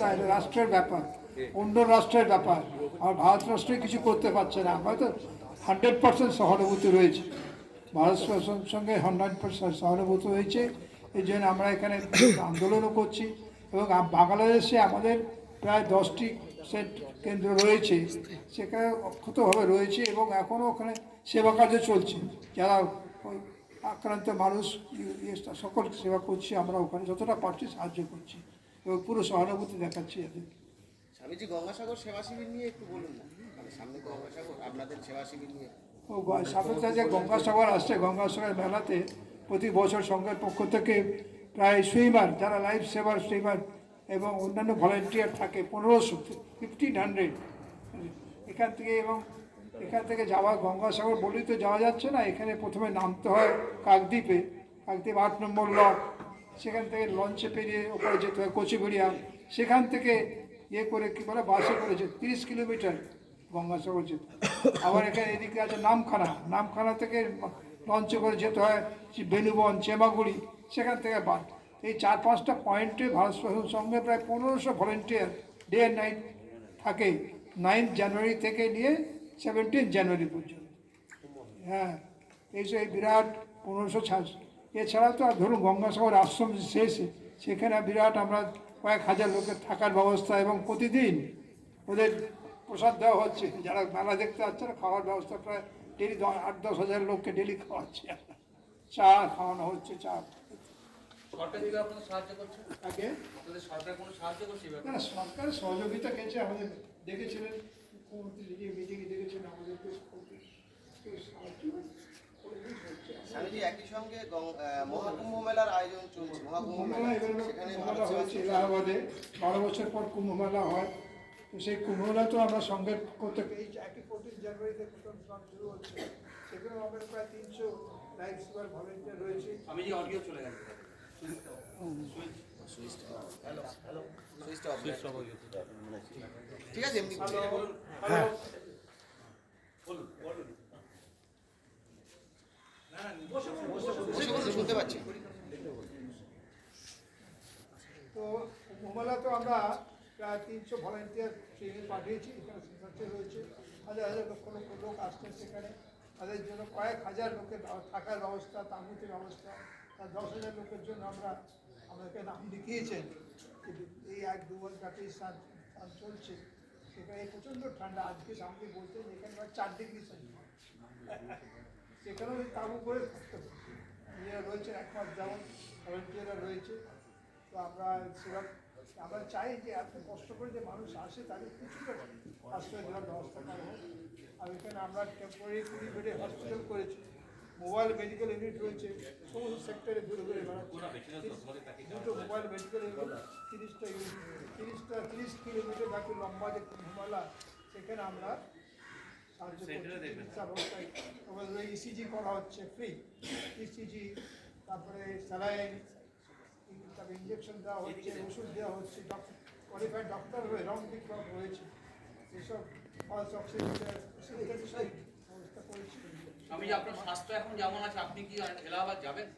রাষ্ট্রের ব্যাপার, অন্য রাষ্ট্রের ব্যাপার। আর ভারত রাষ্ট্রে কিছু করতে পারছে না। হয়তো হান্ড্রেড পার্সেন্ট সহানুভূতি রয়েছে। ভারত সরকারের সঙ্গে হান্ড্রেড পার্সেন্ট সহানুভূতি হয়েছে এই জন্য আমরা এখানে আন্দোলনও করছি এবং বাংলাদেশে আমাদের প্রায় দশটি সেট কেন্দ্র রয়েছে। সেখানে অক্ষতভাবে রয়েছে এবং এখনও ওখানে সেবা কার্য চলছে। যারা আক্রান্ত মানুষ, ইয়ে- সকল সেবা করছি, আমরা ওখানে যতটা পারছি সাহায্য করছি। পুরো সহানুভূতি দেখাচ্ছি এদের। স্বামীজি গঙ্গাসাগর সেবা শিবির নিয়ে একটু বলুন না। মানে সামনে গঙ্গাসাগর আপনাদের সেবা শিবির নিয়ে। ও যে গঙ্গাসাগর আসছে। গঙ্গাসাগর মেলাতে প্রতি বছর সংঘের পক্ষ থেকে প্রায় সুইমার যারা লাইফ সেভার সুইমার এবং অন্যান্য ভলেন্টিয়ার থাকে পনেরোশো ফিফটিন হান্ড্রেড। এখান থেকে এবং এখান থেকে যাওয়া গঙ্গাসাগর বলেই তো যাওয়া যাচ্ছে না। এখানে প্রথমে নামতে হয় কাকদ্বীপে। কাকদ্বীপ আট নম্বর লক সেখান থেকে লঞ্চে পেরিয়ে ওপরে যেতে হয় কোচিবেড়িয়া সেখান থেকে ইয়ে করে কী বলে, বাসে করেছে তিরিশ কিলোমিটার গঙ্গাসাগর যেতে আবার এখানে এদিকে আছে নামখানা। নামখানা থেকে লঞ্চে করে যেতে হয় বেনুবন চেমাগুড়ি, সেখান থেকে বাদ এই চার পাঁচটা পয়েন্টে ভারত সঙ্গে প্রায় পনেরোশো ভলেন্টিয়ার ডে অ্যান্ড নাইট থাকে। নাইন্থ জানুয়ারি থেকে নিয়ে সেভেন্টিন জানুয়ারি পর্যন্ত। হ্যাঁ এই বিরাট পনেরোশো এছাড়া তো আর ধরুন গঙ্গাসাগর আশ্রম শেষে সেখানে বিরাট আমরা কয়েক হাজার লোকের থাকার ব্যবস্থা এবং প্রতিদিন ওদের প্রসাদ দেওয়া হচ্ছে। যারা মেলা দেখতে আসছে না খাওয়ার ব্যবস্থা প্রায় ডেলি আট দশ হাজার লোককে ডেলি খাওয়াচ্ছে। চা খাওয়ানো হচ্ছে চা। সরকার থেকে আপনাদের সাহায্য করছে? আগে? সরকার কোনো সাহায্য করছে না সরকার সহযোগিতা পেয়েছে আমাদের দেখেছিলেন মুখ্যমন্ত্রী মিটিংয়ে দেখেছেন আমাদেরকে সাহায্য। স্বামীজি একই সঙ্গে মহাকুম্ভ মেলার আয়োজন চলছে। মহাকুম্ভ কুম্ভ মেলা সেখানে মেলা হয়েছে এলাহাবাদে। বারো বছর পর কুম্ভ মেলা হয়। তো সেই কুম্ভ মেলা তো আমরা সঙ্গে করতে এই একই পঁচিশ জানুয়ারিতে প্রথম স্নান শুরু হচ্ছে। সেখানেও আমাদের প্রায় তিনশো লাইফ সেভার ভলেন্টিয়ার রয়েছে আমি যে অডিও চলে গেছে সুইচটা হ্যালো হ্যালো ঠিক আছে এমনি বলুন না না বসে বলুন, বসে বলুন। বসে বসে তো কুম্ভমেলা তো আমরা প্রায় তিনশো ভলেন্টিয়ার ট্রেনে পাঠিয়েছি রয়েছে। হাজার হাজার লক্ষ লক্ষ লোক আসছেন সেখানে। তাদের জন্য কয়েক হাজার লোকের থাকার ব্যবস্থা তাঁবুতের ব্যবস্থা, আর দশ হাজার লোকের জন্য আমরা আমাদেরকে নাম লিখিয়েছেন এই এক দু ঘন্টাতেই স্নান চলছে। সেখানে প্রচণ্ড ঠান্ডা। আজকে সামনে বলতে যে এখানে চার ডিগ্রি সেলসিয়াস সেখানেও তাঁবু করে ইয়েরা রয়েছে, এক মাস যেমন ভলেন্টিয়াররা রয়েছে। তো আমরা সেবা আমরা চাই যে এত কষ্ট করে যে মানুষ আসে, তাদের কিছুটা আশ্রয় দেওয়ার ব্যবস্থা করা আর এখানে আমরা টেম্পোরারি কুড়ি বেডে হসপিটাল করেছি। মোবাইল মেডিকেল ইউনিট রয়েছে, সমস্ত সেক্টরে ঘুরে ঘুরে দুটো মোবাইল মেডিকেল ইউনিট তিরিশটা ইউনিট তিরিশটা, তিরিশ কিলোমিটার ব্যাপী লম্বা যে কুম্ভমেলা, সেখানে আমরা সাহায্য করছি। ইসিজি করা হচ্ছে ফ্রি ইসিজি তারপরে স্যালাইন তারপরে ইঞ্জেকশন দেওয়া হচ্ছে ওষুধ দেওয়া হচ্ছে। কোয়ালিফাইড ডক্টর হয়ে রং ক্লক রয়েছে এসব পালস অক্সিজেন ব্যবস্থা করেছি আমি আপনার স্বাস্থ্য এখন যেমন আছে আপনি কি এলাহাবাদ যাবেন?